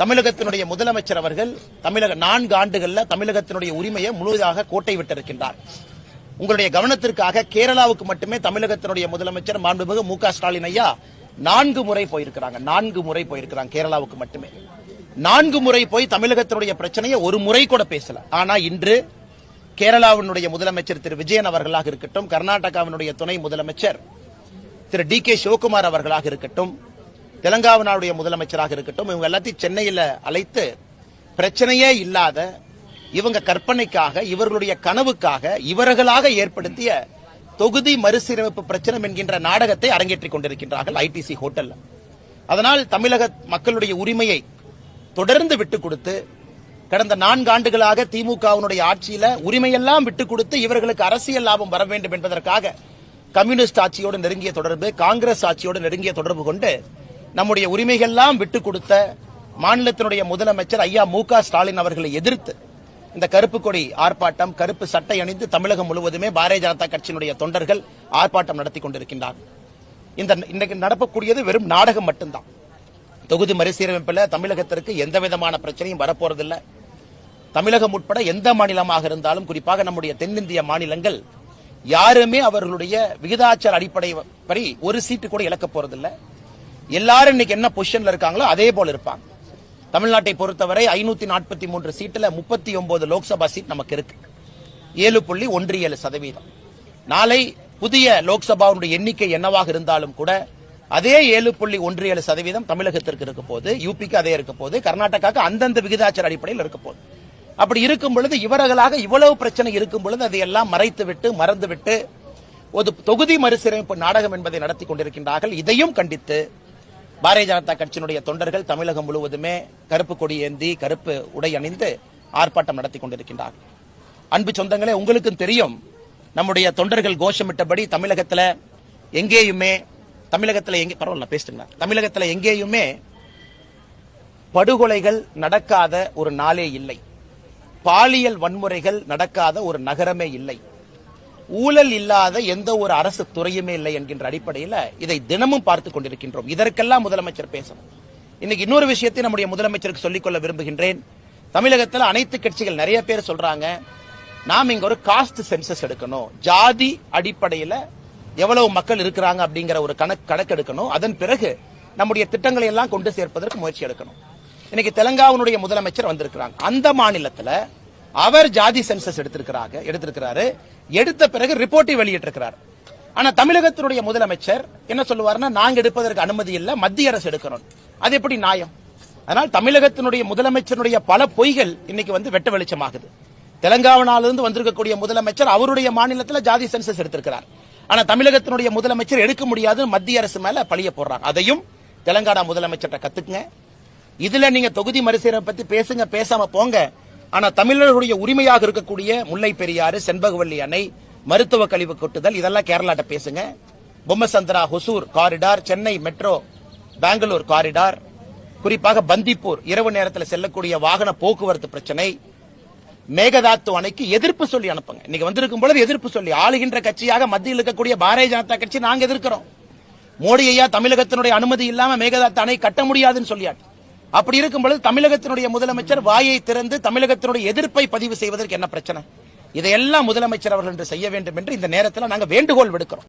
தமிழகத்தினுடைய முதலமைச்சர் அவர்கள் தமிழக நான்கு ஆண்டுகள்ல தமிழகத்தினுடைய உரிமையை முழுவதாக கோட்டை விட்டிருக்கின்றார். உங்களுடைய கவனத்திற்காக கேரளாவுக்கு மட்டுமே தமிழகத்தினுடைய முதலமைச்சர் மாண்புமிகு மு க ஸ்டாலின் ஐயா நான்கு முறை போயிருக்கிறாங்க. நான்கு முறை போயிருக்கிறாங்க கேரளாவுக்கு மட்டுமே. நான்கு முறை போய் தமிழகத்தினுடைய பிரச்சனையை ஒரு முறை கூட பேசல. ஆனா இன்று கேரளாவினுடைய முதலமைச்சர் திரு விஜயன் அவர்களாக இருக்கட்டும் கர்நாடகாவினுடைய துணை முதலமைச்சர் திரு டி கே சிவகுமார் அவர்களாக இருக்கட்டும் தெலங்கானாவுடைய முதலமைச்சராக இருக்கட்டும் இவங்க எல்லாத்தையும் சென்னையில் அழைத்து பிரச்சனையே இல்லாத இவங்க கற்பனைக்காக இவர்களுடைய கனவுக்காக இவர்களாக ஏற்படுத்திய தொகுதி மறுசீரமைப்பு பிரச்சனை என்கின்ற நாடகத்தை அரங்கேற்றிக் கொண்டிருக்கின்றார்கள் ஐடிசி ஹோட்டல்ல. அதனால் தமிழக மக்களுடைய உரிமையை தொடர்ந்து விட்டுக் கொடுத்து கடந்த நான்கு ஆண்டுகளாக திமுகவினுடைய ஆட்சியில உரிமையெல்லாம் விட்டுக் கொடுத்து இவர்களுக்கு அரசியல் லாபம் வர வேண்டும் என்பதற்காக கம்யூனிஸ்ட் ஆட்சியோடு நெருங்கிய தொடர்பு காங்கிரஸ் ஆட்சியோடு நெருங்கிய தொடர்பு கொண்டு நம்முடைய உரிமைகள்லாம் விட்டுக் கொடுத்த மாநிலத்தினுடைய முதலமைச்சர் ஐயா மு ஸ்டாலின் அவர்களை எதிர்த்து இந்த கருப்பு கொடி ஆர்ப்பாட்டம் கருப்பு சட்டை அணிந்து தமிழகம் முழுவதுமே பாரதிய ஜனதா கட்சியினுடைய தொண்டர்கள் ஆர்ப்பாட்டம் நடத்தி கொண்டிருக்கின்றார் இந்த இன்றைக்கு நடக்கக்கூடியது வெறும் நாடகம் மட்டும்தான். தொகுதி மறுசீரமைப்பில் தமிழகத்திற்கு எந்த விதமான பிரச்சனையும் வரப்போறதில்லை. தமிழகம் உட்பட எந்த மாநிலமாக இருந்தாலும் குறிப்பாக நம்முடைய தென்னிந்திய மாநிலங்கள் யாருமே அவர்களுடைய விகிதாச்சார அடிப்படை படி ஒரு சீட்டு கூட இழக்க போறதில்லை. எல்லாரும் இன்னைக்கு என்ன பொசிஷன்ல இருக்காங்களோ அதே போல இருப்பாங்க. தமிழ்நாட்டை பொறுத்தவரை ஐநூத்தி நாற்பத்தி மூன்று சீட்டில் முப்பத்தி ஒன்பது லோக்சபா சீட் நமக்கு இருக்கு. ஏழு புள்ளி ஒன்று ஏழு சதவீதம். நாளை புதிய லோக்சபாவுடைய எண்ணிக்கை என்னவாக இருந்தாலும் கூட அதே ஏழு புள்ளி ஒன்று ஏழு சதவீதம் தமிழகத்திற்கு இருக்க போது யூபிக்கு அதே இருக்க போது கர்நாடகாவுக்கு அந்தந்த விகிதாச்சார அடிப்படையில் இருக்க போது. அப்படி இருக்கும் பொழுது இவர்களாக இவ்வளவு பிரச்சனை இருக்கும் பொழுது அதையெல்லாம் மறைத்து விட்டு ஒரு தொகுதி மறுசீரமைப்பு நாடகம் என்பதை நடத்தி கொண்டிருக்கின்றார்கள். இதையும் கண்டித்து பாரதிய ஜனதா கட்சியினுடைய தொண்டர்கள் தமிழகம் முழுவதுமே கருப்பு கொடி ஏந்தி கருப்பு உடை அணிந்து ஆர்ப்பாட்டம் நடத்தி கொண்டிருக்கின்றார்கள். அன்பு சொந்தங்களே உங்களுக்கும் தெரியும் நம்முடைய தொண்டர்கள் கோஷமிட்டபடி தமிழகத்தில் எங்கேயுமே தமிழகத்தில் எங்கே பரவாயில்ல பேசுங்க. தமிழகத்தில் எங்கேயுமே படுகொலைகள் நடக்காத ஒரு நாளே இல்லை. பாலியல் வன்முறைகள் நடக்காத ஒரு நகரமே இல்லை. ஊழல் இல்லாத எந்த ஒரு அரசு துறையுமே இல்லை என்கின்ற அடிப்படையில் இதை தினமும் பார்த்துக் கொண்டிருக்கின்றோம். இதற்கெல்லாம் முதலமைச்சர் பேசணும். இன்னைக்கு இன்னொரு விஷயத்தை நம்முடைய முதலமைச்சருக்கு சொல்லிக்கொள்ள விரும்புகின்றேன். தமிழகத்தில் அனைத்து கட்சிகள் நிறைய பேர் சொல்றாங்க நாம் இங்க ஒரு காஸ்ட் சென்சஸ் எடுக்கணும். ஜாதி அடிப்படையில் எவ்வளவு மக்கள் இருக்கிறாங்க அப்படிங்கிற ஒரு கணக்கு கணக்கெடுக்கணும். அதன் பிறகு நம்முடைய திட்டங்களை எல்லாம் கொண்டு சேர்ப்பதற்கு முயற்சி எடுக்கணும். இன்னைக்கு தெலங்காவனுடைய முதலமைச்சர் வந்திருக்கிறாங்க. அந்த மாநிலத்தில் அவர் ஜாதி சென்சஸ் எடுத்திருக்கிறாங்க எடுத்திருக்கிறாரு. எடுத்த பிறகு ரிப்போர்ட்டை வெளியிட்டிருக்கிறார். ஆனா தமிழகத்தினுடைய முதலமைச்சர் என்ன சொல்லுவாருன்னா நாங்க எடுப்பதற்கு அனுமதி இல்லை மத்திய அரசு எடுக்கணும். அது எப்படி நியாயம்? அதனால் தமிழகத்தினுடைய முதலமைச்சருடைய பல பொய்கள் இன்னைக்கு வந்து வெட்ட வெளிச்சமாகுது. தெலங்கானாவிலிருந்து வந்திருக்கக்கூடிய முதலமைச்சர் அவருடைய மாநிலத்தில் ஜாதி சென்சஸ் எடுத்திருக்கிறார். ஆனா தமிழகத்தினுடைய முதலமைச்சர் எடுக்க முடியாது மத்திய அரசு மேல பழிய போடுறாங்க. அதையும் தெலங்கானா முதலமைச்சர்கிட்ட கத்துக்குங்க. இதுல நீங்க தொகுதி மறுசீரை பத்தி பேசுங்க பேசாம போங்க. ஆனா தமிழர்களுடைய உரிமையாக இருக்கக்கூடிய முல்லை பெரியாறு செண்பகவல்லி அணை மருத்துவ கழிவு கொட்டுதல் இதெல்லாம் கேரளாட்ட பேசுங்க. Bommasandra Hosur corridor Chennai metro Bengaluru corridor குறிப்பாக பந்திப்பூர் இரவு நேரத்தில் செல்லக்கூடிய வாகன போக்குவரத்து பிரச்சனை. மேகதாத்து அணைக்கு எதிர்ப்பு சொல்லி அனுப்புங்க. இன்னைக்கு வந்திருக்கும் பொழுது எதிர்ப்பு சொல்லி ஆளுகின்ற கட்சியாக மத்தியில் இருக்கக்கூடிய பாரதிய ஜனதா கட்சி நாங்க எதிர்க்கிறோம். மோடி ஐயா தமிழகத்தினுடைய அனுமதி இல்லாம மேகதாத்து அணை கட்ட முடியாதுன்னு சொல்லியாட்டு அப்படி இருக்கும் பொழுது தமிழகத்தினுடைய முதலமைச்சர் வாயை திறந்து தமிழகத்தினுடைய எதிர்ப்பை பதிவு செய்வதற்கு என்ன பிரச்சனை? இதையெல்லாம் முதலமைச்சர் அவர்கள் என்று செய்ய வேண்டும் என்று இந்த நேரத்தில் நாங்கள் வேண்டுகோள் விடுக்கிறோம்.